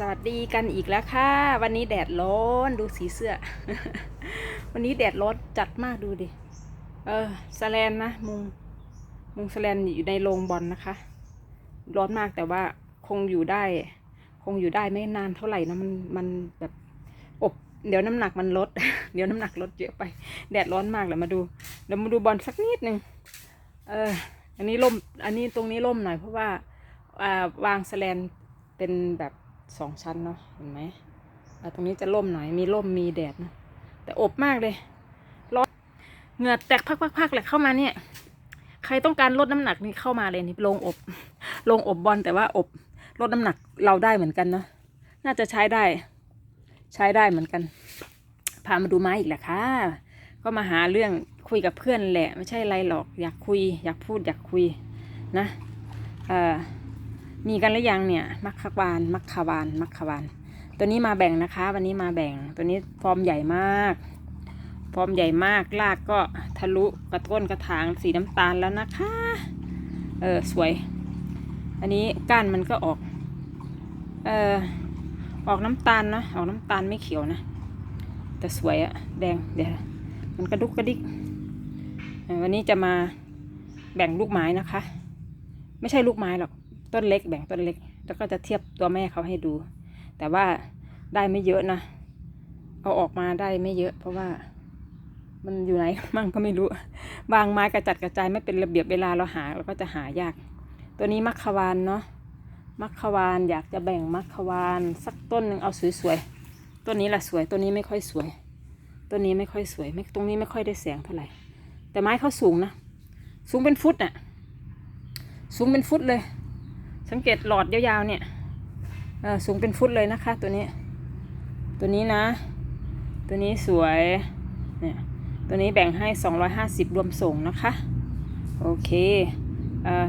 สวัสดีกันอีกแล้วค่ะ วันนี้แดดร้อนดูสีเสื้อ วันนี้แดดร้อนจัดมากดูดิ เออสแลนนะมุงมุงสแลนอยู่ในโรงบอลนะคะ ร้อนมากแต่ว่าคงอยู่ได้ คงอยู่ได้ไม่นานเท่าไหร่นะมันมันแบบอบเดี๋ยวน้ำหนักมันลด เดี๋ยวน้ำหนักลดเยอะไป แดดร้อนมากเลยมาดูเดี๋ยวมาดูบอลสักนิดหนึ่งเออ อันนี้ล่ม อันนี้ตรงนี้ล่มหน่อยเพราะว่าอ่าวางสแลนเป็นแบบ สองชั้นเนาะเห็นไหมตรงนี้จะล่มหน่อยมีล่มมีแดดนะแต่อบมากเลยร้อนเหงื่อแตกพักๆๆเลยเข้ามาเนี่ย ใครต้องการลดน้ำหนักนี่เข้ามาเลยนี่โรงอบโรงอบบอลแต่ว่าอบลดน้ำหนักเราได้เหมือนกันเนาะน่าจะใช้ได้ ใช้ได้เหมือนกัน พามาดูไม้อีกแหละค่ะก็มาหาเรื่องคุยกับเพื่อนแหละ ไม่ใช่ไรหรอกอยากคุย อยากพูดอยากคุยนะเอ่อ มีกันหรือยังเนี่ย มัคคบาลมัคคบาลมัคคบาลตัวนี้มาแบ่งนะคะ วันนี้มาแบ่ง ตัวนี้ฟอร์มใหญ่มาก ฟอร์มใหญ่มากรากก็ทะลุกระต้นกระถางสีน้ำตาลแล้วนะคะ เออสวย อันนี้ก้านมันก็ออก เออออกน้ำตาลนะ ออกน้ำตาลไม่เขียวนะ แต่สวยอะแดง เดี๋ยว มันกระดุกกระดิก วันนี้จะมาแบ่งลูกไม้นะคะ ไม่ใช่ลูกไม้หรอก ต้นเล็กแบ่งต้นเล็ก แล้วก็จะเทียบตัวแม่เขาให้ดู แต่ว่าได้ไม่เยอะนะ เอาออกมาได้ไม่เยอะ เพราะว่า มันอยู่ไหนมั่งก็ไม่รู้บางไม้กระจัดกระจายไม่เป็นระเบียบเวลาเราหาเราก็จะหายาก ตัวนี้มัคควานเนาะมัคควานอยากจะแบ่งมัคควานสักต้นหนึ่งเอาสวยๆต้นนี้แหละสวยต้นนี้ไม่ค่อยสวยต้นนี้ไม่ค่อยสวยไม่ตรงนี้ไม่ค่อยได้แสงเท่าไหร่ แต่ไม้เขาสูงนะ สูงเป็นฟุตน่ะ สูงเป็นฟุตเลย สังเกตหลอดยาวๆเนี่ยสูงเป็นฟุตเลยนะคะ ตัวนี้ ตัวนี้นะ ตัวนี้สวยเนี่ยตัวนี้แบ่งให้ 250 รวมส่งนะคะ โอเคเอ่อ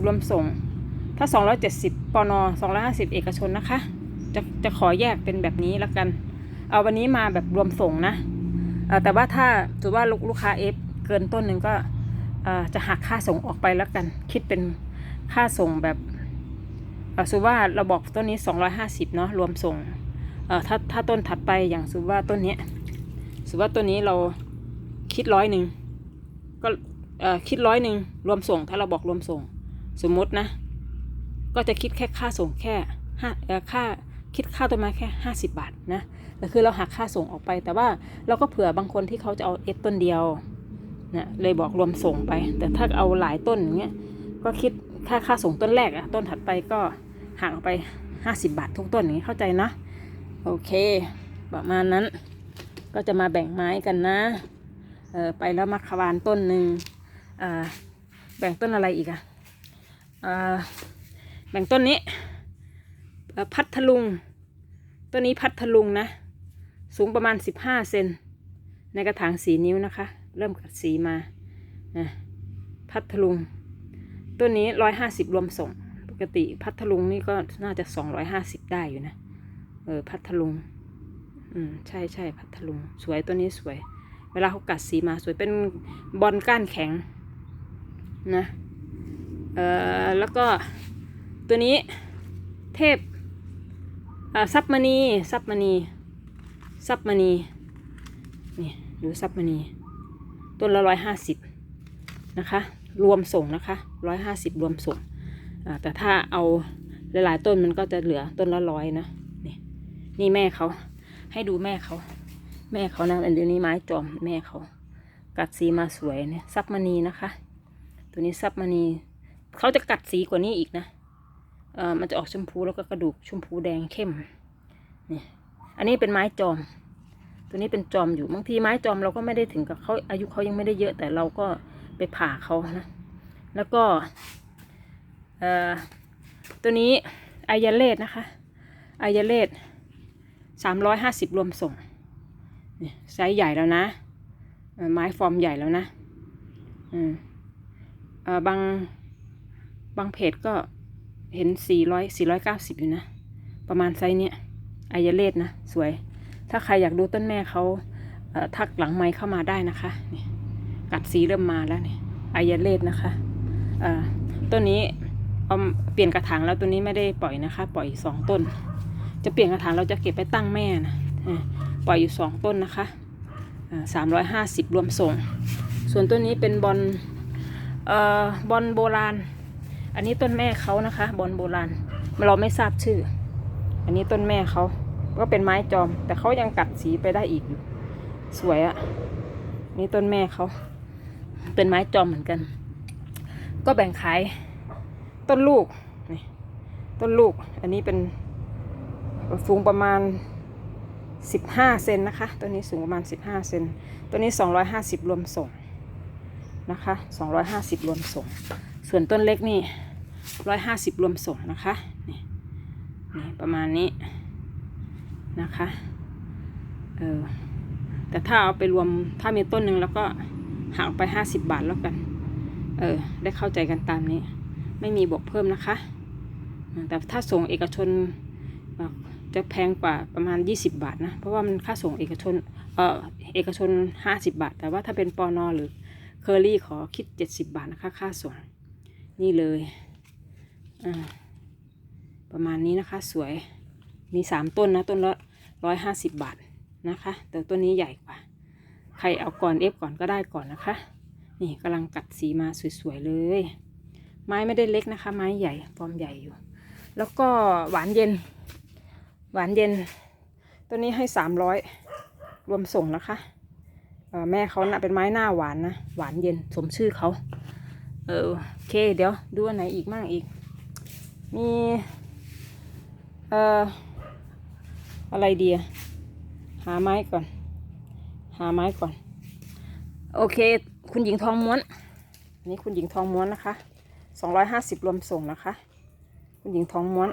250 รวมส่ง ถ้า 270ปอนอ250 เอกชนนะคะ จะจะขอแยกเป็นแบบนี้แล้วกัน เอาวันนี้มาแบบรวมส่งนะอ่อแต่ว่าถ้าถือว่าลูกลูกค้าเอฟเกินต้นหนึ่งก็อ่อจะหักค่าส่งออกไปแล้วกัน คิดเป็น ค่าส่งแบบสุว่าเราบอกต้นนี้ 250เนาะรวมส่งถ้าถ้าต้นถัดไปอย่างสมมติว่าต้นเนี้ยสมมติว่าต้นนี้เราคิดร้อยหนึ่งก็คิดร้อยหนึ่งรวมส่ง ถ้าเราบอกรวมส่ง สมมตินะ ก็จะคิดแค่ค่าส่งแค่ห้าค่าคิดค่าต้นไม้แค่ห้าสิบบาทนะแต่คือเราหักค่าส่งออกไป แต่ว่าเราก็เผื่อบางคนที่เขาจะเอาเอฟต้นเดียวนะเลยบอกรวมส่งไป แต่ถ้าเอาหลายต้นอย่างเงี้ยก็คิด ค่าค่าส่งต้นแรกอะต้นถัดไปก็หักออกไปห้าสิบบาททุกต้นอย่างนี้เข้าใจนะ โอเค ประมาณนั้น ก็จะมาแบ่งไม้กันนะ เออไปแล้วมัคควานต้นหนึ่งอ่าแบ่งต้นอะไรอีกอะอ่าแบ่งต้นนี้พัทลุง ต้นนี้พัทลุงนะ สูงประมาณ 15 เซน ในกระถางสีนิ้วนะคะ เริ่มกัดสีมานะพัทลุง ต้นนี้150รวมส่ง ปกติพัทลุงนี่ก็น่าจะ250ได้อยู่นะ เออพัทลุง อืมใช่ใช่พัทลุง สวยตัวนี้สวย เวลาเขากัดสีมาสวยเป็นบอลก้านแข็งนะ เออแล้วก็ตัวนี้เทพอ่าซับมณีซับมณีซับมณีนี่ดูซับมณีต้นละร้อยห้าสิบนะคะ รวมส่งนะคะร้อยห้าสิบรวมส่งแต่ถ้าเอาหลายๆต้นมันก็จะเหลือต้นละร้อยนะนี่นี่แม่เขาให้ดูแม่เขา แม่เขานะอันนี้ไม้จอมแม่เขา กัดสีมาสวยเนี่ยซับมณีนะคะ ตัวนี้ซับมณีเขาจะกัดสีกว่านี้อีกนะเออมันจะออกชมพูแล้วก็กระดูกชมพูแดงเข้มนี่อันนี้เป็นไม้จอม ตัวนี้เป็นจอมอยู่บางทีไม้จอมเราก็ไม่ได้ถึงกับเขาอายุเขายังไม่ได้เยอะแต่เราก็ ไปผ่าเขานะ แล้วก็ตัวนี้อายาเลดนะคะอายาเลดสามร้อยห้าสิบรวมส่งไซส์ใหญ่แล้วนะไม้ฟอร์มใหญ่แล้วนะอืมเอ่อบางบางเพจก็เห็นสี่ร้อยสี่ร้อยเก้าสิบอยู่นะ ประมาณไซส์เนี้ยอายาเลดนะ สวย ถ้าใครอยากดูต้นแม่เขาทักหลังไม้เข้ามาได้นะคะนี่ กัดสีเริ่มมาแล้วเนี่ยอายาเลดนะคะเอ่อต้นนี้เอาเปลี่ยนกระถางแล้วตัวนี้ไม่ได้ปล่อยนะคะ ปล่อยสองต้น จะเปลี่ยนกระถางเราจะเก็บไปตั้งแม่นะปล่อยอยู่สองต้นนะคะสามร้อยห้าสิบรวมส่ง ส่วนตัวนี้เป็นบอลเอ่อบอลโบราณ อันนี้ต้นแม่เขานะคะบอลโบราณเราไม่ทราบชื่อ อันนี้ต้นแม่เขาก็เป็นไม้จอม แต่เขายังกัดสีไปได้อีกอยู่สวยอะนี่ต้นแม่เขา เป็นไม้จอมเหมือนกัน ก็แบ่งขายต้นลูกนี่ต้นลูก อันนี้เป็นฟูงประมาณ 15 เซนนะคะ ตัวนี้สูงประมาณ 15 เซน ตัวนี้ 250 รวมส่งนะคะ 250 รวมส่ง ส่วนต้นเล็กนี่ 150 รวมส่งนะคะ นี่นี่ประมาณนี้นะคะ เออ แต่ถ้าเอาไปรวม ถ้ามีต้นหนึ่งแล้วก็ หักไป50บาทแล้วกัน เออ ได้เข้าใจกันตามนี้ ไม่มีบวกเพิ่มนะคะ แต่ถ้าส่งเอกชนจะแพงกว่าประมาณ 20 บาทนะ เพราะว่ามันค่าส่งเอกชน เออเอกชน 50 บาท แต่ว่าถ้าเป็นปอนอหรือเคอรี่ขอคิด 70 บาทนะคะ ค่าส่ง นี่เลยอ่าประมาณนี้นะคะ สวย มี 3 ต้นนะ ต้นละ150 บาทนะคะ แต่ต้นนี้ใหญ่กว่า ใครเอาก่อนเอฟก่อนก็ได้ก่อนนะคะ นี่กำลังกัดสีมาสวยๆเลย ไม้ไม่ได้เล็กนะคะ ไม้ใหญ่ฟอร์มใหญ่อยู่ แล้วก็หวานเย็น หวานเย็น ตัวนี้ให้สามร้อยรวมส่งนะคะเอ่อแม่เขานะ่ะเป็นไม้หน้าหวานนะ หวานเย็นสมชื่อเขาเออโอเค เดี๋ยวดูอันไหนอีกมั่งอีก มีเอ่ออะไรดีอะหาไม้ก่อนาไม้ก่อน โอเค คุณหญิงทองม้วนนนี้คุณหญิงทองม้วนนะคะสองร้อยห้าสิบรวมส่งนะคะ คุณหญิงทองม้วน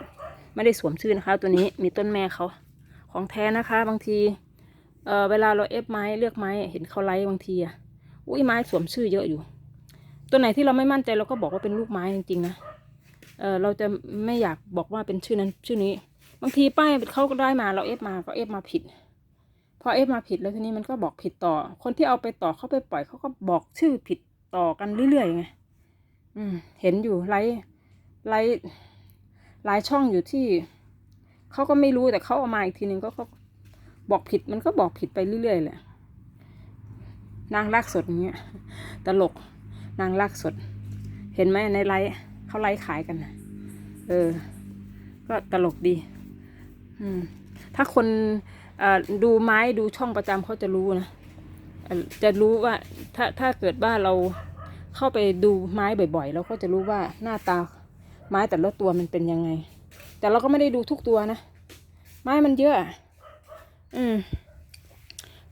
ไม่ได้สวมชื่อนะคะ ตัวนี้มีต้นแม่เขาของแท้นะคะ บางทีเออเวลาเราเอฟไม้เลือกไม้เห็นเขาไลฟ์บางทีอะอุ้ยไม้สวมชื่อเยอะอยู่ ตัวไหนที่เราไม่มั่นใจเราก็บอกว่าเป็นลูกไม้จริงๆนะเออเราจะไม่อยากบอกว่าเป็นชื่อนั้นชื่อนี้ บางทีป้ายเขาก็ได้มาเราเอฟมาก็เอฟมาผิด พอเอฟมาผิดแล้วทีนี้มันก็บอกผิดต่อ คนที่เอาไปต่อเขาไปปล่อยเขาก็บอกชื่อผิดต่อกันเรื่อยๆไงอืม เห็นอยู่ไลฟ์ไลฟ์หลายช่องอยู่ที่เขาก็ไม่รู้แต่เขาเอามาอีกทีนึงก็เขาบอกผิดมันก็บอกผิดไปเรื่อยๆแหละนางลากสดอย่างเงี้ยตลกนางลากสด เห็นไหมในไลฟ์เขาไลฟ์ขายกันนะเออ ก็ตลกดี อืม ถ้าคน ดูไม้ดูช่องประจำเขาจะรู้นะจะรู้ว่าถ้าถ้าเกิดว่าเราเข้าไปดูไม้บ่อยๆเราก็จะรู้ว่าหน้าตาไม้แต่ละตัวมันเป็นยังไง แต่เราก็ไม่ได้ดูทุกตัวนะ ไม้มันเยอะ อืม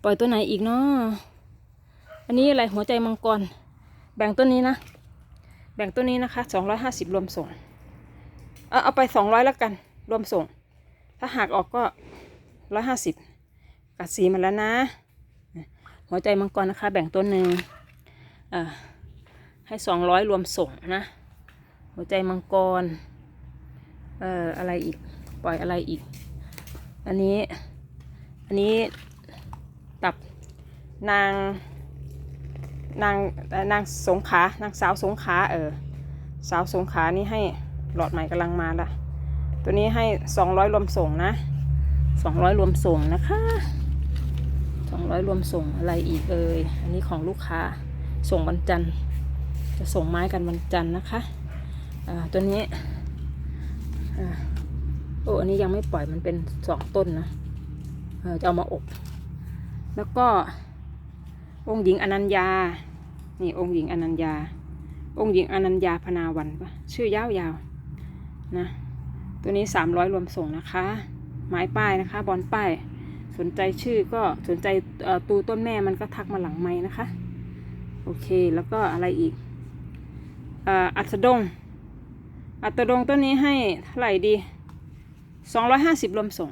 ปล่อยตัวไหนอีกเนาะอันนี้อะไรหัวใจมังกร แบ่งต้นนี้นะ แบ่งต้นนี้นะคะสองร้อยห้าสิบรวมส่ง เอาเอาไปสองร้อยแล้วกัน รวมส่ง ถ้าหักออกก็ ร้อยห้าสิบกัดสีมันแล้วนะ หัวใจมังกรนะคะ แบ่งต้นหนึ่งให้สองร้อยรวมส่งนะ หัวใจมังกร เอ่ออะไรอีก ปล่อยอะไรอีก อันนี้ อันนี้ตับนางนางนางสงขานางสาวสงขาเออสาวสงขานี่ให้หลอดใหม่กำลังมาละตัวนี้ให้สองร้อยรวมส่งนะ สองร้อยรวมส่งนะคะสองร้อยรวมส่งอะไรอีกเอ่ยอันนี้ของลูกค้าส่งวันจันทร์ จะส่งไม้กันวันจันทร์นะคะอ่าตัวนี้อ่าโอ้อันนี้ยังไม่ปล่อยมันเป็นสองต้นนะเออจะเอามาอบ แล้วก็ องค์หญิงอนัญญา นี่องค์หญิงอนัญญา องค์หญิงอนัญญาพนาวันชื่อยาวๆนะ ตัวนี้สามร้อยรวมส่งนะคะ ไม้ป้ายนะคะบอลป้ายสนใจชื่อก็สนใจตูต้นแม่มันก็ทักมาหลังไม้นะคะ โอเคแล้วก็อะไรอีกอัสดง อัสดงต้นนี้ให้เท่าไหร่ดีสองร้อยห้าสิบรวมส่ง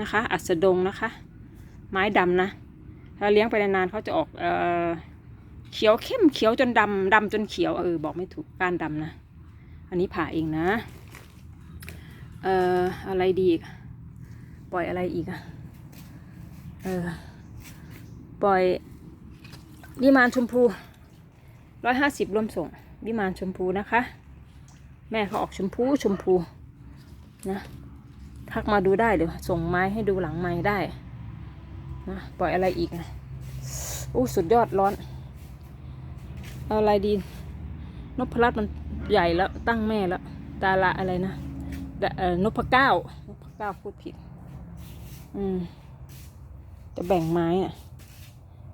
นะคะ อัสดงนะคะ ไม้ดำนะ ถ้าเลี้ยงไปนานๆเขาจะออกเออเขียวเข้มเขียวจนดำดำจนเขียวเออบอกไม่ถูกก้านดำนะ อันนี้ผ่าเองนะ เอ่ออะไรดีอีก ปล่อยอะไรอีกอะเออ ปล่อยวิมานชมพูร้อยห้าสิบรวมส่งวิมานชมพูนะคะ แม่เขาออกชมพูชมพูนะทักมาดูได้เดี๋ยวส่งไม้ให้ดูหลังไม้ได้นะปล่อยอะไรอีกนะอู้สุดยอดร้อน เอาอะไรดีนพรัตน์มันใหญ่แล้วตั้งแม่แล้วดาราอะไรนะนพเก้านพเก้าพูดผิด อืมจะแบ่งไม้อะ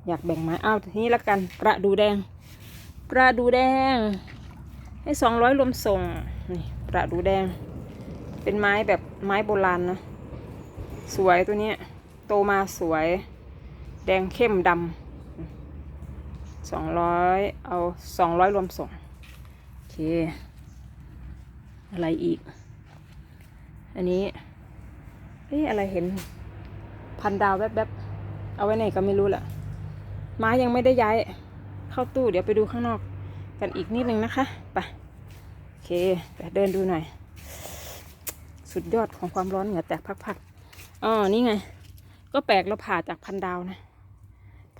อยากแบ่งไม้อ้าวทีนี้ละกันประดูแดงประดูแดง ให้สองร้อยรวมส่งนี่ประดูแดง เป็นไม้แบบไม้โบราณนะสวยตัวเนี้ยโตมาสวย แดงเข้มดำสองร้อยเอาสองร้อยรวมส่งโอเค อะไรอีก อันนี้เอ๊ะอะไรเห็น พันดาวแวบๆ เอาไว้ไหนก็ไม่รู้แหละไม้ยังไม่ได้ย้ายเข้าตู้เดี๋ยวไปดูข้างนอกกันอีกนิดนึงนะคะไปโอเคไปเดินดูหน่อย สุดยอดของความร้อนเหงื่อแตกพักๆอ๋อนี่ไง ก็แปลกเราผ่าจากพันดาวนะ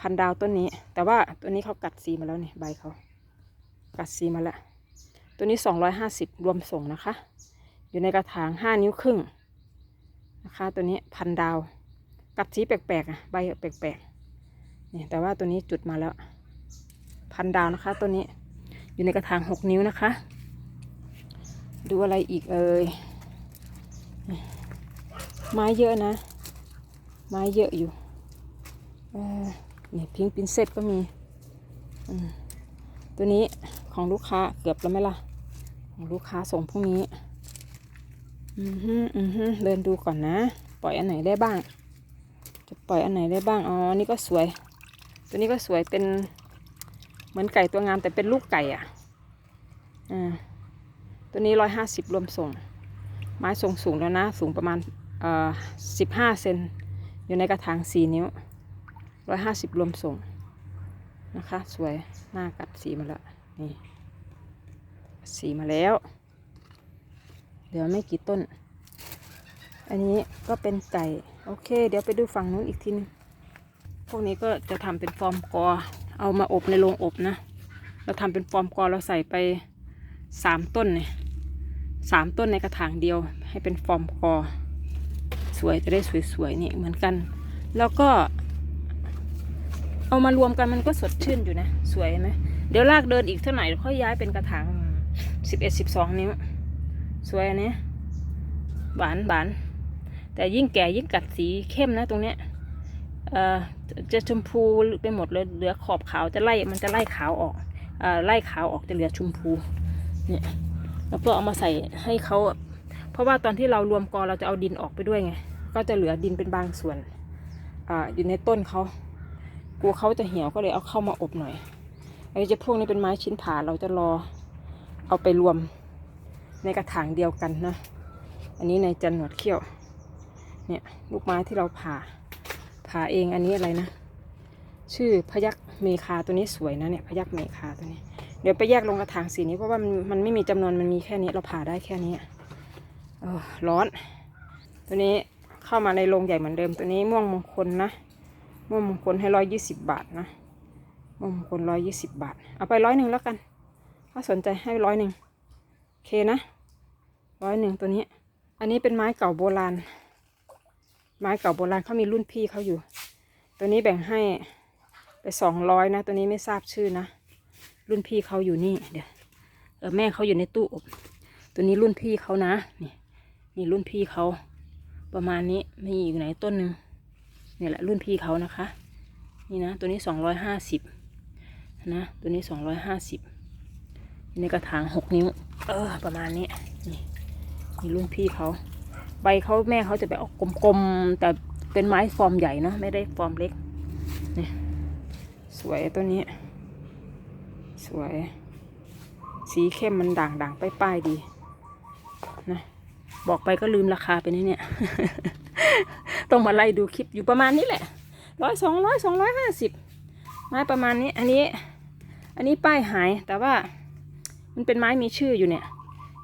พันดาวต้นนี้ แต่ว่าตัวนี้เขากัดสีมาแล้วนี่ใบเขากัดสีมาแล้วตัวนี้สองร้อยห้าสิบรวมส่งนะคะ อยู่ในกระถางห้านิ้วครึ่งนะคะ ตัวนี้พันดาว กัดสีแปลกๆอะใบแปลกๆเนี่ยแต่ว่าตัวนี้จุดมาแล้ว พันดาวนะคะตัวนี้อยู่ในกระถางหกนิ้วนะคะ ดูอะไรอีกเอ่ยไม้เยอะนะ ไม้เยอะอยู่เนี่ยพิงปรินเซตก็มีตัวนี้ของลูกค้าเกือบแล้วไหมล่ะ ของลูกค้าส่งพรุ่งนี้ อือฮึอือฮึเดินดูก่อนนะ ปล่อยอันไหนได้บ้าง ปล่อยอันไหนได้บ้าง อ๋อ นี่ก็สวย ตัวนี้ก็สวยเป็นเหมือนไก่ตัวงามแต่เป็นลูกไก่อะ อ่า ตัวนี้ร้อยห้าสิบรวมส่ง ไม้ทรงสูงแล้วนะ สูงประมาณ เอ่อสิบห้าเซน อยู่ในกระถางสี่นิ้วร้อยห้าสิบรวมส่ง นะคะ สวย หน้ากัดสีมาแล้ว นี่ สีมาแล้ว เดี๋ยวไม่กี่ต้น อันนี้ก็เป็นไก่ โอเค เดี๋ยวไปดูฝั่งนู้นอีกทีนึงพวกนี้ก็จะทำเป็นฟอร์มกอ เอามาอบในโรงอบนะ เราทำเป็นฟอร์มกอเราใส่ไปสามต้นเนี่ยสามต้นในกระถางเดียว ให้เป็นฟอร์มกอ สวยจะได้สวยๆนี่เหมือนกัน แล้วก็ เอามารวมกันมันก็สดชื่นอยู่นะ สวยไหมเดี๋ยวลากเดินอีกเท่าไหร่ค่อยย้ายเป็นกระถางสิบเอ็ดสิบสองนิ้ว สวยอันนี้หวานหวาน แต่ยิ่งแก่ยิ่งกัดสีเข้มนะตรงเนี้ยเอ่อจะชมพูไปหมดเลยเหลือขอบขาวจะไล่มันจะไล่ขาวออกเอ่อไล่ขาวออกจะเหลือชมพูเนี่ยแล้วก็เอามาใส่ให้เขาเพราะว่าตอนที่เรารวมกอเราจะเอาดินออกไปด้วยไงก็จะเหลือดินเป็นบางส่วนอ่าอยู่ในต้นเขากลัวเขาจะเหี่ยวก็เลยเอาเข้ามาอบหน่อยไอ้จะพวกนี้เป็นไม้ชิ้นผ่าเราจะรอเอาไปรวมในกระถางเดียวกันนะ อันนี้ในจันหนวดเขี้ยว เนี่ยลูกไม้ที่เราผ่าผ่าเองอันนี้อะไรนะ ชื่อพยักเมคาตัวนี้สวยนะเนี่ยพยักเมคาตัวนี้ เดี๋ยวไปแยกลงกระถางสีนี้เพราะว่ามันมันไม่มีจำนวนมันมีแค่นี้เราผ่าได้แค่นี้เออร้อน ตัวนี้เข้ามาในโรงใหญ่เหมือนเดิมตัวนี้ม่วงมงคลนะม่วงมงคลให้ร้อยยี่สิบบาทนะม่วงมงคลร้อยยี่สิบบาท เอาไปร้อยหนึ่งแล้วกัน ถ้าสนใจให้ร้อยหนึ่งโอเคนะร้อยหนึ่งตัวนี้ อันนี้เป็นไม้เก่าโบราณ ไม้เก่าโบราณเขามีรุ่นพี่เขาอยู่ ตัวนี้แบ่งให้ไปสองร้อยนะ ตัวนี้ไม่ทราบชื่อนะ รุ่นพี่เขาอยู่นี่ เดี๋ยวเออแม่เขาอยู่ในตู้อบ ตัวนี้รุ่นพี่เขานะ นี่ นี่รุ่นพี่เขา ประมาณนี้มีอยู่ไหนต้นหนึ่งนี่แหละรุ่นพี่เขานะคะ นี่นะ ตัวนี้สองร้อยห้าสิบนะ ตัวนี้สองร้อยห้าสิบในกระถางหกนิ้ว เออ ประมาณนี้ นี่ นี่รุ่นพี่เขา ใบเขาแม่เขาจะแบบออกกลมๆ แต่เป็นไม้ฟอร์มใหญ่นะ ไม่ได้ฟอร์มเล็กนี่สวยตัวนี้ สวย สีเข้มมันด่างๆ ป้ายๆ ดีนะบอกไปก็ลืมราคาไปนี่เนี่ย ต้องมาไล่ดูคลิปอยู่ประมาณนี้แหละร้อยสองร้อยสองร้อยห้าสิบไม้ประมาณนี้ อันนี้ อันนี้ป้ายหายแต่ว่ามันเป็นไม้มีชื่ออยู่เนี่ย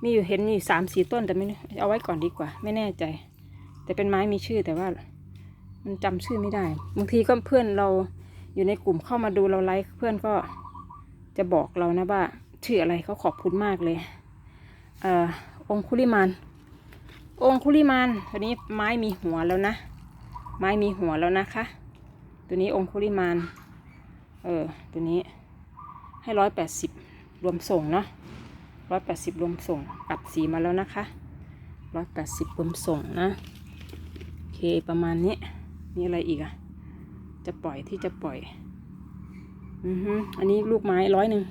มีอยู่เห็นอยู่สามสี่ต้นแต่ไม่เอาไว้ก่อนดีกว่า ไม่แน่ใจ แต่เป็นไม้มีชื่อแต่ว่า มันจำชื่อไม่ได้บางทีก็เพื่อนเราอยู่ในกลุ่มเข้ามาดูเราไลฟ์เพื่อนก็จะบอกเรานะว่าชื่ออะไรเขาขอบคุณมากเลยเอ่อองคุลิมานองคุลิมานตัวนี้ไม้มีหัวแล้วนะ ไม้มีหัวแล้วนะคะ ตัวนี้องคุลิมานเออตัวนี้ให้ร้อยแปดสิบรวมส่งเนาะ ร้อยแปดสิบรวมส่งปรับสีมาแล้วนะคะร้อยแปดสิบรวมส่งนะโอเคประมาณนี้มีอะไรอีกอะจะปล่อยที่จะปล่อยอือฮึอันนี้ลูกไม้ร้อยหนึ่ง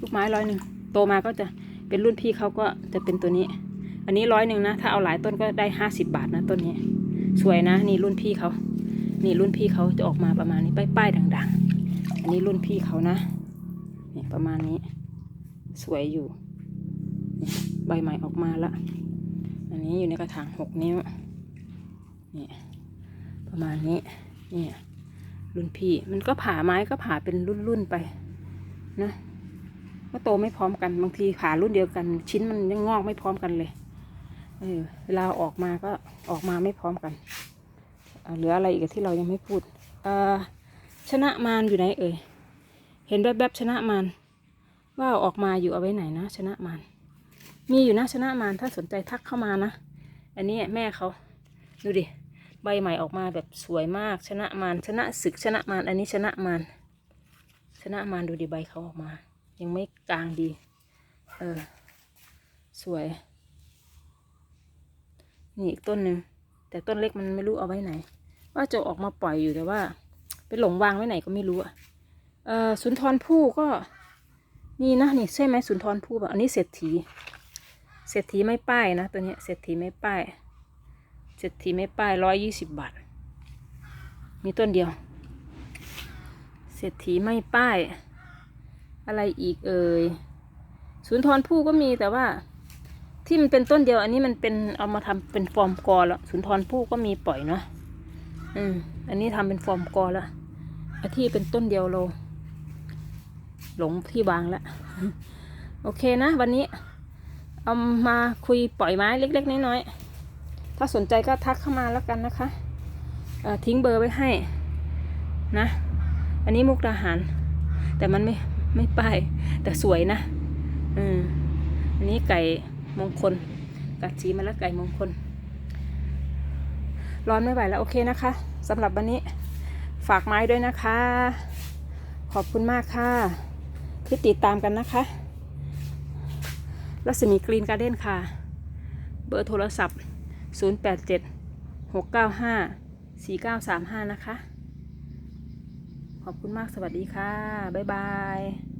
ลูกไม้ร้อยหนึ่งโตมาก็จะเป็นรุ่นพี่เขาก็จะเป็นตัวนี้ อันนี้ร้อยหนึ่งนะถ้าเอาหลายต้นก็ได้ห้าสิบบาทนะต้นนี้สวยนะนี่รุ่นพี่เขานี่รุ่นพี่เขาจะออกมาประมาณนี้ป้ายๆด่างๆ อันนี้รุ่นพี่เขานะนี่ประมาณนี้ สวยอยู่ ใบใหม่ออกมาละ อันนี้อยู่ในกระถางหกนิ้วนี่ประมาณนี้นี่รุ่นพี่ มันก็ผ่าไม้ก็ผ่าเป็นรุ่นๆไป นะก็โตไม่พร้อมกัน บางทีผ่ารุ่นเดียวกัน ชิ้นมันยังงอกไม่พร้อมกันเลย เออ เวลาออกมาก็ออกมาไม่พร้อมกันเหลืออะไรอีกที่เรายังไม่พูด เออชนะมารอยู่ไหนเอ่ย เห็นแบบแบบๆชนะมาร ว่าออกมาอยู่เอาไว้ไหนนะ ชนะมารมีอยู่นะชนะมารถ้าสนใจทักเข้ามานะ อันนี้แม่เขาดูดิใบใหม่ออกมาแบบสวยมากชนะมารชนะศึกชนะมารอันนี้ชนะมารชนะมารดูดิใบเขาออกมา ยังไม่กลางดี เออ สวย นี่อีกต้นหนึ่งแต่ต้นเล็กมันไม่รู้เอาไว้ไหน ว่าจะออกมาปล่อยอยู่แต่ว่า ไปหลงวางไว้ไหนก็ไม่รู้อะเออสุนทรภู่ก็ นี่นะนี่ใช่ไหมสุนทรภู่แบบอันนี้เศรษฐี เศรษฐีไม่ป้ายนะตัวเนี้ยเศรษฐีไม่ป้าย เศรษฐีไม่ป้ายร้อยยี่สิบบาท มีต้นเดียว เศรษฐีไม่ป้าย อะไรอีกเอ่ย สุนทรภู่ก็มีแต่ว่าที่มันเป็นต้นเดียว อันนี้มันเป็นเอามาทำเป็นฟอร์มกอแล้วสุนทรภู่ก็มีปล่อยเนาะ อืม อันนี้ทำเป็นฟอร์มกอแล้วอที่เป็นต้นเดียวเรา หลงที่วางแล้วโอเคนะ วันนี้เอามาคุยปล่อยไม้เล็ก ๆ น้อยๆถ้าสนใจก็ทักเข้ามาแล้วกันนะคะทิ้งเบอร์ไว้ให้นะ อันนี้มุกดาหาร แต่มันไม่ไม่ป้ายแต่สวยนะอืมอันนี้ไก่มงคล กัดชีมาแล้วไก่มงคล ร้อนไม่ไหวแล้วโอเคนะคะสำหรับวันนี้ฝากไม้ด้วยนะคะ ขอบคุณมากค่ะ ที่ติดตามกันนะคะ รัศมีกรีนการ์เด้นค่ะ เบอร์โทรศัพท์ 087 695 4935 นะคะ ขอบคุณมากสวัสดีค่ะ บ๊ายบาย